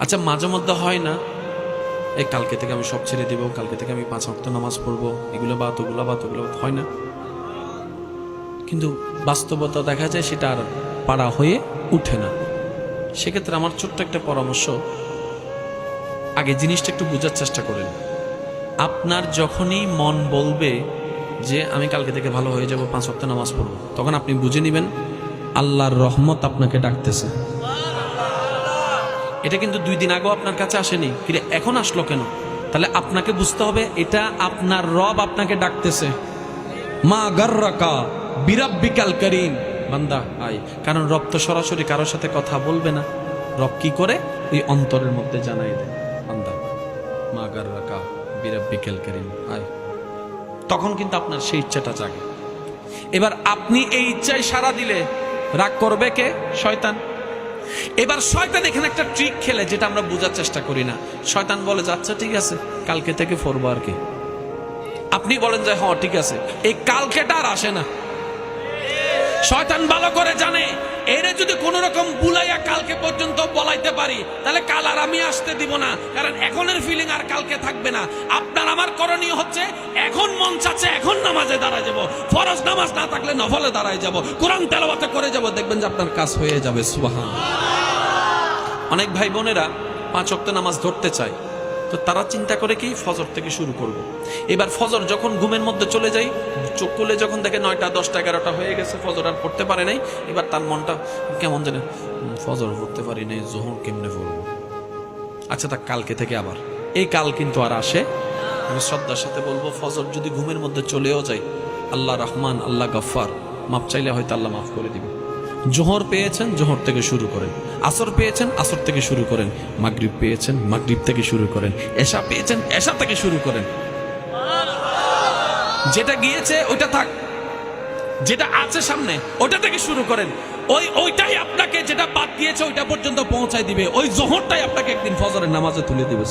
আচ্ছা মাঝে মধ্যে হয় না? এই কালকে থেকে আমি সব ছেড়ে দিব কালকে থেকে আমি পাঁচ অক্ট নামাজ পড়ব এগুলো বাত ওগুলো বাত ওগুলো বাত, হয় না? কিন্তু বাস্তবতা দেখা যায় সেটা আর পাড়া হয়ে উঠে না। সেক্ষেত্রে আমার ছোট্ট একটা পরামর্শ আগে জিনিসটা একটু বোঝার চেষ্টা করেন। আপনার যখনই মন বলবে যে আমি কালকে থেকে ভালো হয়ে যাব পাঁচ সপ্তাহ নামাজ পড়ব তখন আপনি বুঝে নেবেন আল্লাহর রহমত আপনাকে ডাকতেছে। এটা কিন্তু দুই দিন আগেও আপনার কাছে আসেনি। কিন্তু এখন আসলো কেন? তাহলে আপনাকে বুঝতে হবে, এটা আপনার রব আপনাকে ডাকতেছে। মা গার্রাকা বিরাব্বিকাল করিম। বান্দা আই কারণ রব তো সরাসরি কারোর সাথে কথা বলবে না। রব কি করে? ওই অন্তরের মধ্যে জানাই দেয়। বান্দা, মা গার্রাকা বিরাব্বিকাল করিম। আয়। তখন কিন্তু আপনার সেই ইচ্ছাটা জাগে। এবার আপনি এই ইচ্ছায় সারা দিলে রাগ করবে কে? শয়তান। এবার শয়তান এখানে একটা ট্রিক খেলে যেটা আমরা বোঝার চেষ্টা করি না। শয়তান বলে যে আচ্ছা ঠিক আছে, কালকে থেকে ফরবো আর কি। আপনি বলেন যে হ্যাঁ ঠিক আছে। এই কালকেটা আর আসে না। শয়তান ভালো করে জানে, এরে যদি কোন রকম বুলাইয়া কালকে পর্যন্ত বলাইতে পারি, তাহলে কাল আর আমি আসতে দিব না, কারণ এখনের ফিলিং আর কালকে থাকবে না। আপনার আমার করণীয় হচ্ছে এখন মন চাচ্ছে এখন নামাজে দাঁড়ায় যাব। ফরজ নামাজ না থাকলে নফলে দাঁড়ায় যাব। কোরআন তেলাওয়াতে করে যাব দেখবেন যে আপনার কাজ হয়ে যাবে সুবাহান অনেক ভাই বোনেরা পাঁচ অক্ট নামাজ ধরতে চায় তো তারা চিন্তা করে কি ফজর থেকে শুরু করব। এবার ফজর যখন ঘুমের মধ্যে চলে যাই চোখ খুলে যখন দেখে নয়টা দশটা এগারোটা হয়ে গেছে ফজর আর পড়তে পারে নাই এবার তার মনটা কেমন জানে "হুম, ফজর পড়তে পারি নাই জোহর কেমনে পড়ব? আচ্ছা তা কালকে থেকে আবার। এই কাল কিন্তু আর আসে আমি শ্রদ্ধার সাথে বলব, ফজর যদি ঘুমের মধ্যে চলেও যায়, আল্লাহ রহমান, আল্লাহ গফ্ফার মাপ চাইলে হয়তো আল্লাহ মাফ করে দিবে। জোহর পেয়েছেন, জোহর থেকে শুরু করেন। আসর পেয়েছেন, আসর থেকে শুরু করেন। মাগরিব পেয়েছেন, মাগরিব থেকে শুরু করেন। এশা পেয়েছেন, এশা থেকে শুরু করেন। যেটা গিয়েছে, ওইটা থাক। যেটা আছে সামনে ওটা থেকে শুরু করেন। ওই, ওইটাই আপনাকে যেটা বাদ দিয়েছে, ওইটা পর্যন্ত পৌঁছায় দিবে। ওই জোহরটাই আপনাকে একদিন ফজরের নামাজে তুলে দিবে।